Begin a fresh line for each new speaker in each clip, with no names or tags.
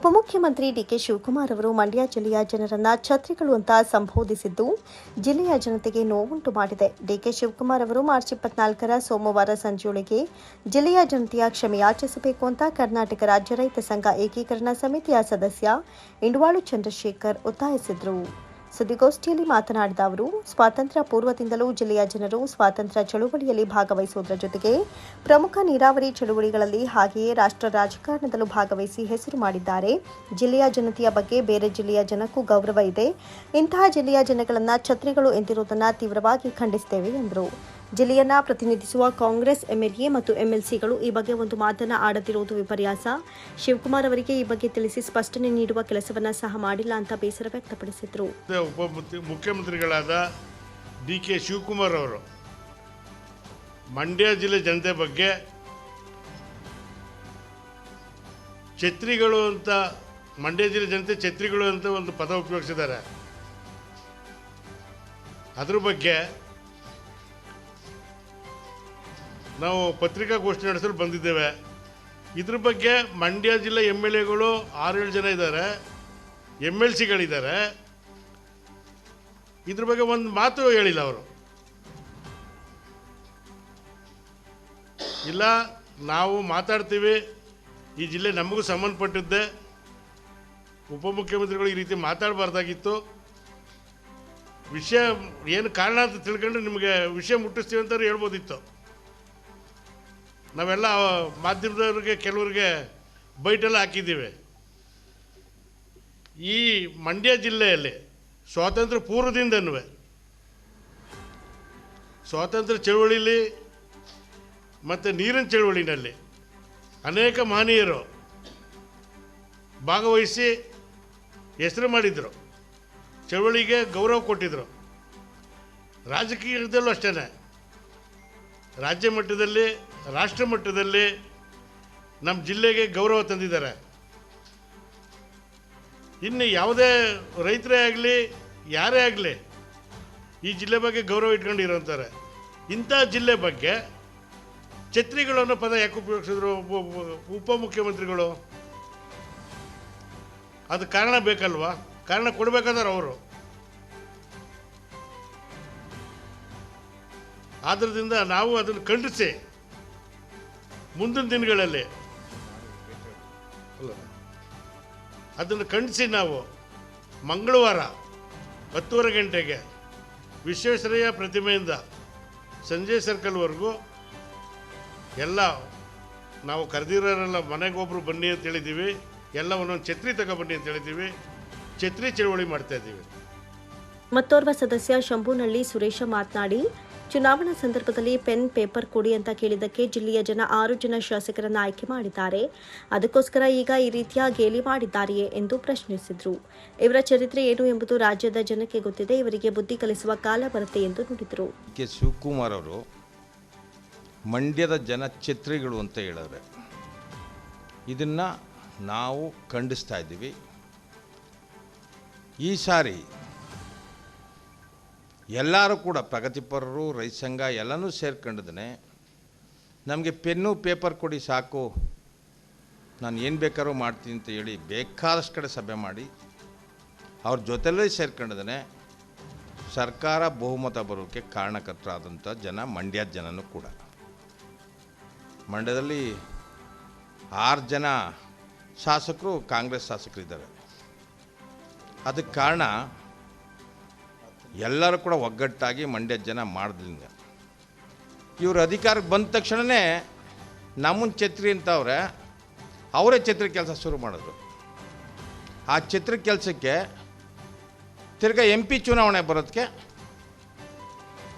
ಉಪಮುಖ್ಯಮಂತ್ರಿ ಡಿಕೆ ಶಿವಕುಮಾರ್ ಅವರು ಮಂಡ್ಯ ಜಿಲ್ಲೆಯ ಜನರನ್ನ ಛತ್ರಿಗಳು ಅಂತ ಸಂಬೋಧಿಸಿದ್ದು ಜಿಲ್ಲೆಯ ಜನತೆಗೆ ನೋವುಂಟು ಮಾಡಿದೆ. ಡಿಕೆ ಶಿವಕುಮಾರ್ ಅವರು ಮಾರ್ಚ್ ಇಪ್ಪತ್ನಾಲ್ಕರ ಸೋಮವಾರ ಸಂಜೆಯೊಳಗೆ ಜಿಲ್ಲೆಯ ಜನತೆಯ ಕ್ಷಮೆಯಾಚಿಸಬೇಕು ಅಂತ ಕರ್ನಾಟಕ ರಾಜ್ಯ ರೈತ ಸಂಘ ಏಕೀಕರಣ ಸಮಿತಿಯ ಸದಸ್ಯ ಇಂಡ್ವಾಳು ಚಂದ್ರಶೇಖರ್ ಒತ್ತಾಯಿಸಿದರು. ಸುದ್ದಿಗೋಷ್ಠಿಯಲ್ಲಿ ಮಾತನಾಡಿದ ಅವರು, ಸ್ವಾತಂತ್ರ್ಯ ಪೂರ್ವದಿಂದಲೂ ಜಿಲ್ಲೆಯ ಜನರು ಸ್ವಾತಂತ್ರ್ಯ ಚಳುವಳಿಯಲ್ಲಿ ಭಾಗವಹಿಸುವುದರ ಜೊತೆಗೆ ಪ್ರಮುಖ ನೀರಾವರಿ ಚಳುವಳಿಗಳಲ್ಲಿ ಹಾಗೆಯೇ ರಾಷ್ಟ್ರ ರಾಜಕಾರಣದಲ್ಲೂ ಭಾಗವಹಿಸಿ ಹೆಸರು ಮಾಡಿದ್ದಾರೆ. ಜಿಲ್ಲೆಯ ಜನತೆಯ ಬಗ್ಗೆ ಬೇರೆ ಜಿಲ್ಲೆಯ ಜನಕ್ಕೂ ಗೌರವ ಇದೆ. ಇಂತಹ ಜಿಲ್ಲೆಯ ಜನಗಳನ್ನ ಛತ್ರಿಗಳು ಎಂದಿರುವುದನ್ನು ತೀವ್ರವಾಗಿ ಖಂಡಿಸುತ್ತೇವೆ ಎಂದರು. ಜಿಲ್ಲೆಯನ್ನ ಪ್ರತಿನಿಧಿಸುವ ಕಾಂಗ್ರೆಸ್, ಎಂಎಲ್ಎ ಮತ್ತು ಎಂಎಲ್ಸಿಗಳು ಈ ಬಗ್ಗೆ ಒಂದು ಮಾತನ್ನ ಆಡದಿರುವುದು ವಿಪರ್ಯಾಸ. ಶಿವಕುಮಾರ್ ಅವರಿಗೆ ಈ ಬಗ್ಗೆ ತಿಳಿಸಿ ಸ್ಪಷ್ಟನೆ ನೀಡುವ ಕೆಲಸವನ್ನ ಸಹ ಮಾಡಿಲ್ಲ ಅಂತ ಬೇಸರ ವ್ಯಕ್ತಪಡಿಸಿದರು.
ಮುಖ್ಯಮಂತ್ರಿಗಳಾದ ಡಿ ಕೆ ಶಿವಕುಮಾರ್ ಅವರು ಮಂಡ್ಯ ಜಿಲ್ಲೆ ಜನತೆ ಬಗ್ಗೆ ಛತ್ರಿಗಳು ಅಂತ, ಮಂಡ್ಯ ಜಿಲ್ಲೆ ಜನತೆ ಛತ್ರಿಗಳು ಅಂತ ಒಂದು ಪದ ಉಪಯೋಗಿಸಿದ್ದಾರೆ. ಅದ್ರ ಬಗ್ಗೆ ನಾವು ಪತ್ರಿಕಾಗೋಷ್ಠಿ ನಡೆಸಲು ಬಂದಿದ್ದೇವೆ. ಇದ್ರ ಬಗ್ಗೆ ಮಂಡ್ಯ ಜಿಲ್ಲೆ ಎಂ ಎಲ್ ಎಗಳು ಆರೇಳು ಜನ ಇದ್ದಾರೆ. ಎಂ ಎಲ್ ಸಿಗಳಿದ್ದಾರೆ ಇದ್ರ ಬಗ್ಗೆ ಒಂದು ಮಾತು ಹೇಳಿಲ್ಲ ಅವರು. ಇಲ್ಲ, ನಾವು ಮಾತಾಡ್ತೀವಿ. ಈ ಜಿಲ್ಲೆ ನಮಗೂ ಸಂಬಂಧಪಟ್ಟಿದ್ದೆ. ಉಪಮುಖ್ಯಮಂತ್ರಿಗಳು ಈ ರೀತಿ ಮಾತಾಡಬಾರ್ದಾಗಿತ್ತು. ವಿಷಯ ಏನು ಕಾರಣ ಅಂತ ತಿಳ್ಕೊಂಡು ನಿಮಗೆ ವಿಷಯ ಮುಟ್ಟಿಸ್ತೀವಿ ಅಂತ ಹೇಳ್ಬೋದಿತ್ತು. ನಾವೆಲ್ಲ ಮಾಧ್ಯಮದವ್ರಿಗೆ, ಕೆಲವರಿಗೆ ಬೈಟೆಲ್ಲ ಹಾಕಿದ್ದೀವಿ. ಈ ಮಂಡ್ಯ ಜಿಲ್ಲೆಯಲ್ಲಿ ಸ್ವಾತಂತ್ರ್ಯ ಪೂರ್ವದಿಂದನೂ ಸ್ವಾತಂತ್ರ್ಯ ಚಳುವಳಿಲಿ ಮತ್ತು ನೀರಿನ ಚಳುವಳಿನಲ್ಲಿ ಅನೇಕ ಮಹನೀಯರು ಭಾಗವಹಿಸಿ ಹೆಸರು ಮಾಡಿದರು. ಚಳುವಳಿಗೆ ಗೌರವ ಕೊಟ್ಟಿದ್ದರು ರಾಜಕೀಯದಲ್ಲೂ ಅಷ್ಟೇ ರಾಜ್ಯ ಮಟ್ಟದಲ್ಲಿ ರಾಷ್ಟ್ರ ಮಟ್ಟದಲ್ಲಿ ನಮ್ಮ ಜಿಲ್ಲೆಗೆ ಗೌರವ ತಂದಿದ್ದಾರೆ. ಇನ್ನು ಯಾವುದೇ ರೈತರೇ ಆಗಲಿ, ಯಾರೇ ಆಗಲಿ, ಈ ಜಿಲ್ಲೆ ಬಗ್ಗೆ ಗೌರವ ಇಟ್ಕೊಂಡಿರೋಂತಾರೆ ಇಂಥ ಜಿಲ್ಲೆ ಬಗ್ಗೆ ಛತ್ರಿಗಳು ಅನ್ನೋ ಪದ ಯಾಕೆ ಉಪಯೋಗಿಸಿದ್ರು, ಉಪ- ಉಪ- ಉಪಮುಖ್ಯಮಂತ್ರಿಗಳು ಅದು ಕಾರಣ ಬೇಕಲ್ವಾ? ಕಾರಣ ಕೊಡಬೇಕಾದ್ರೆ ಅವರು? ಆದ್ದರಿಂದ ನಾವು ಅದನ್ನು ಖಂಡಿಸಿ ಮುಂದಿನ ದಿನಗಳಲ್ಲಿ. ಅದನ್ನು ಖಂಡಿಸಿ ನಾವು ಮಂಗಳವಾರ ಹತ್ತುವರೆ ಗಂಟೆಗೆ ವಿಶ್ವೇಶ್ವರಯ್ಯ ಪ್ರತಿಮೆಯಿಂದ ಸಂಜೆ ಸರ್ಕಲ್ವರೆಗೂ ಎಲ್ಲ ನಾವು ಕರೆದಿರೋರೆಲ್ಲ ಮನೆಗೊಬ್ಬರು ಬನ್ನಿ ಅಂತ ಹೇಳಿದ್ದೀವಿ. ಎಲ್ಲ ಒಂದೊಂದು ಛತ್ರಿ ತಗೊಬನ್ನಿ ಅಂತ ಹೇಳಿದ್ದೀವಿ. ಛತ್ರಿ ಚಳುವಳಿ ಮಾಡ್ತಾ ಇದ್ದೀವಿ.
ಮತ್ತೋರ್ವ ಸದಸ್ಯ ಶಂಭುನಳ್ಳಿ ಸುರೇಶ ಮಾತನಾಡಿ ಚುನಾವಣಾ ಸಂದರ್ಭದಲ್ಲಿ ಪೆನ್, ಪೇಪರ್ ಕೊಡಿ ಅಂತ ಕೇಳಿದ್ದಕ್ಕೆ ಜಿಲ್ಲೆಯ ಜನ ಆರು ಜನ ಶಾಸಕರನ್ನು ಆಯ್ಕೆ ಮಾಡಿದ್ದಾರೆ. ಅದಕ್ಕೋಸ್ಕರ ಈಗ ಈ ರೀತಿಯ ಗೇಲಿ ಮಾಡಿದ್ದಾರೆಯೇ ಎಂದು ಪ್ರಶ್ನಿಸಿದರು. ಇವರ ಚರಿತ್ರೆ ಏನು ಎಂಬುದು ರಾಜ್ಯದ ಜನಕ್ಕೆ ಗೊತ್ತಿದೆ. ಇವರಿಗೆ ಬುದ್ಧಿ ಕಲಿಸುವ ಕಾಲ ಬರುತ್ತೆ ಎಂದು ನುಡಿದರು.
ಕೆ. ಶಿವಕುಮಾರ್ ಅವರು ಮಂಡ್ಯದ ಜನ ಚಿತ್ರಗಳು ಅಂತ ಹೇಳಿದ್ರೆ ಇದನ್ನು ನಾವು ಖಂಡಿಸ್ತಾ ಇದ್ದೀವಿ. ಈ ಸಾರಿ ಎಲ್ಲರೂ ಕೂಡ ಪ್ರಗತಿಪರರು ರೈತ ಸಂಘ ಎಲ್ಲನೂ ಸೇರ್ಕೊಂಡಿದ್ದಾನೆ. ನಮಗೆ ಪೆನ್ನು, ಪೇಪರ್ ಕೊಡಿ ಸಾಕು. ನಾನು ಏನು ಬೇಕಾದ್ರೂ ಮಾಡ್ತೀನಿ ಅಂತ ಹೇಳಿ ಬೇಕಾದಷ್ಟು ಕಡೆ ಸಭೆ ಮಾಡಿ ಅವ್ರ ಜೊತೆಲೇ ಸೇರ್ಕೊಂಡಿದ್ದಾನೆ. ಸರ್ಕಾರ ಬಹುಮತ ಬರೋಕ್ಕೆ ಕಾರಣಕರ್ತರಾದಂಥ ಜನ ಮಂಡ್ಯದ ಜನನೂ ಕೂಡ. ಮಂಡ್ಯದಲ್ಲಿ ಆರು ಜನ ಶಾಸಕರು, ಕಾಂಗ್ರೆಸ್ ಶಾಸಕರಿದ್ದಾರೆ. ಅದಕ್ಕೆ ಕಾರಣ ಎಲ್ಲರೂ ಕೂಡ ಒಗ್ಗಟ್ಟಾಗಿ ಮಂಡ್ಯ ಜನ ಮಾಡಿದ್ರಿಂದ ಇವರು ಅಧಿಕಾರಕ್ಕೆ ಬಂದ ತಕ್ಷಣವೇ ನಮ್ಮನ್ನು ಛತ್ರಿ ಅಂತವ್ರೆ, ಅವರೇ ಛತ್ರಿ ಕೆಲಸ ಶುರು ಮಾಡಿದ್ರು. ಆ ಛತ್ರಿ ಕೆಲಸಕ್ಕೆ ತಿರ್ಗಾ ಎಂ ಪಿ ಚುನಾವಣೆ ಬರೋದಕ್ಕೆ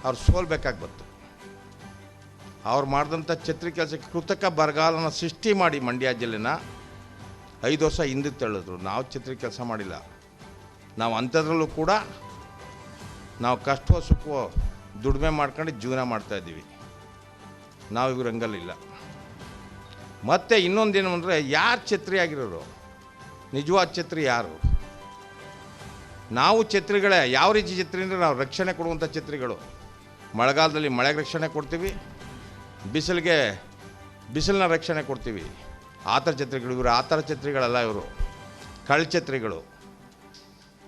ಅವ್ರು ಸೋಲ್ಬೇಕಾಗಿ ಬಂತು. ಅವ್ರು ಮಾಡಿದಂಥ ಛತ್ರಿ ಕೆಲಸಕ್ಕೆ ಕೃತಕ ಬರಗಾಲನ ಸೃಷ್ಟಿ ಮಾಡಿ ಮಂಡ್ಯ ಜಿಲ್ಲೆನ ಐದು ವರ್ಷ ಹಿಂದಕ್ಕೆ ತಳ್ಳಿದ್ರು. ನಾವು ಛತ್ರಿ ಕೆಲಸ ಮಾಡಿಲ್ಲ. ನಾವು ಅಂಥದ್ರಲ್ಲೂ ಕೂಡ ನಾವು ಕಷ್ಟವೋ ಸುಖವೋ ದುಡಿಮೆ ಮಾಡ್ಕೊಂಡು ಜೀವನ ಮಾಡ್ತಾಯಿದ್ದೀವಿ ನಾವು ಇವ್ರ ಹಂಗಲ್ಲಿಲ್ಲ ಮತ್ತು ಇನ್ನೊಂದೇನು ಅಂದರೆ ಯಾರು ಛತ್ರಿ ಆಗಿರೋರು? ನಿಜವಾದ ಛತ್ರಿ ಯಾರು? ನಾವು ಛತ್ರಿಗಳೇ, ಯಾವ ರೀತಿ ಛತ್ರಿ ಅಂದರೆ ನಾವು ರಕ್ಷಣೆ ಕೊಡುವಂಥ ಛತ್ರಿಗಳು. ಮಳೆಗಾಲದಲ್ಲಿ ಮಳೆಗೆ ರಕ್ಷಣೆ ಕೊಡ್ತೀವಿ, ಬಿಸಿಲಿಗೆ ಬಿಸಿಲಿನ ರಕ್ಷಣೆ ಕೊಡ್ತೀವಿ. ಆ ಥರ ಛತ್ರಿಗಳು, ಇವರು ಆ ಥರ ಛತ್ರಿಗಳಲ್ಲ ಇವರು. ಕಳ್ಛತ್ರಿಗಳು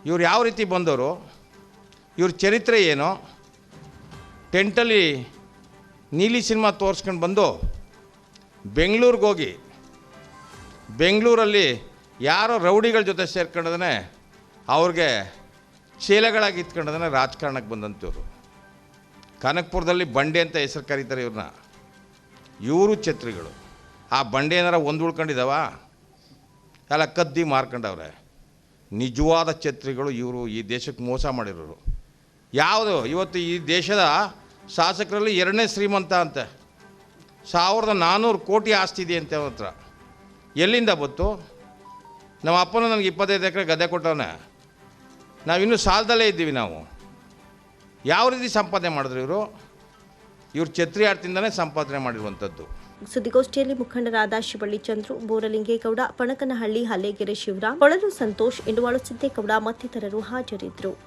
ಇವ್ರು ಯಾವ ರೀತಿ ಬಂದವರು? ಇವ್ರ ಚರಿತ್ರೆ ಏನು? ಟೆಂಟಲ್ಲಿ ನೀಲಿ ಸಿನಿಮಾ ತೋರಿಸ್ಕೊಂಡು ಬಂದು ಬೆಂಗಳೂರಿಗೆ ಹೋಗಿ, ಬೆಂಗಳೂರಲ್ಲಿ ಯಾರೋ ರೌಡಿಗಳ ಜೊತೆ ಸೇರ್ಕೊಂಡದೇ ಅವ್ರಿಗೆ ಚೀಲಗಳಾಗಿ ಇತ್ಕೊಂಡದೇ ರಾಜಕಾರಣಕ್ಕೆ ಬಂದಂಥವ್ರು. ಕನಕಪುರದಲ್ಲಿ ಬಂಡೆ ಅಂತ ಹೆಸರು ಕರೀತಾರೆ ಇವ್ರನ್ನ ಇವರು ಛತ್ರಿಗಳು. ಆ ಬಂಡೆ ಏನಾರ ಒಂದು ಉಳ್ಕೊಂಡಿದ್ದಾವ ಎಲ್ಲ ಕದ್ದಿ ಮಾರ್ಕೊಂಡವ್ರೆ. ನಿಜವಾದ ಛತ್ರಿಗಳು ಇವರು ಈ ದೇಶಕ್ಕೆ ಮೋಸ ಮಾಡಿರೋರು. ಯಾವುದು? ಇವತ್ತು ಈ ದೇಶದ ಶಾಸಕರಲ್ಲಿ ಎರಡನೇ ಶ್ರೀಮಂತ ಅಂತೆ. ಸಾವಿರದ ನಾನ್ನೂರು ಕೋಟಿ ಆಸ್ತಿ ಇದೆ ಅಂತ ಅವ್ರ ಹತ್ರ. ಎಲ್ಲಿಂದ ಬಂತು? ನಮ್ಮ ಅಪ್ಪನ ನನಗೆ ಇಪ್ಪತ್ತೈದು ಎಕರೆ ಗದ್ದೆ ಕೊಟ್ಟವನೆ. ನಾವಿನ್ನೂ ಸಾಲದಲ್ಲೇ ಇದ್ದೀವಿ ನಾವು. ಯಾವ ರೀತಿ ಸಂಪಾದನೆ ಮಾಡಿದ್ರು ಇವರು? ಇವ್ರು ಛತ್ರಿ ಸಂಪಾದನೆ ಮಾಡಿರುವಂಥದ್ದು.
ಸುದ್ದಿಗೋಷ್ಠಿಯಲ್ಲಿ ಮುಖಂಡರಾದ ಶಿವಳ್ಳಿ ಚಂದ್ರು, ಬೋರಲಿಂಗೇಗೌಡ, ಪಣಕನಹಳ್ಳಿ ಹಲೇಗೆರೆ ಶಿವರಾಮ್, ಕೊಳಲು ಸಂತೋಷ್ ಇಂಡುವಾಳು ಸಿದ್ದೇಗೌಡ ಮತ್ತಿತರರು ಹಾಜರಿದ್ದರು.